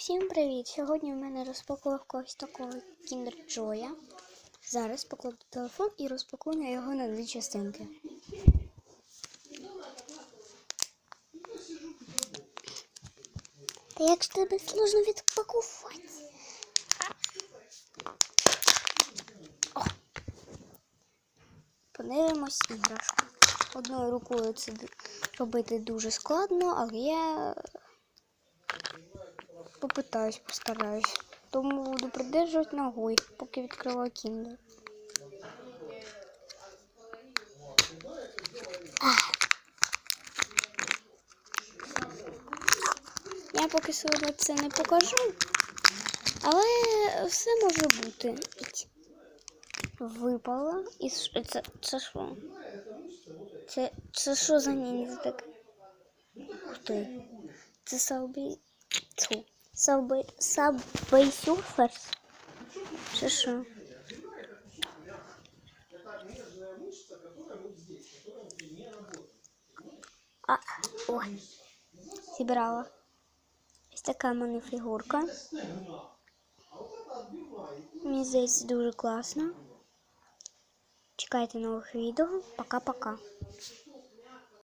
Всім привіт! Сьогодні в мене розпаковка ось такого Kinder Joy. Зараз покладу телефон і розпакую його на дві частинки. Та як ж тебе сложно відпакувати? О! Подивимось іграшку. Одною рукою це робити дуже складно, але я попитаюсь, постараюсь. Тому буду придержувати ногою, поки відкриваю кіндер. Я поки сьогодні це не покажу, але все може бути. Випала і це, це що? Це, це що за ніндзя таке? Ух ти. Це Сабі. Тьфу. Сабі. Сабі Сюферс. Що що? А, ой. Зібрала. Ось така в мене фігурка. Мені здається, дуже класно. Чекайте нових відео. Пока-пока.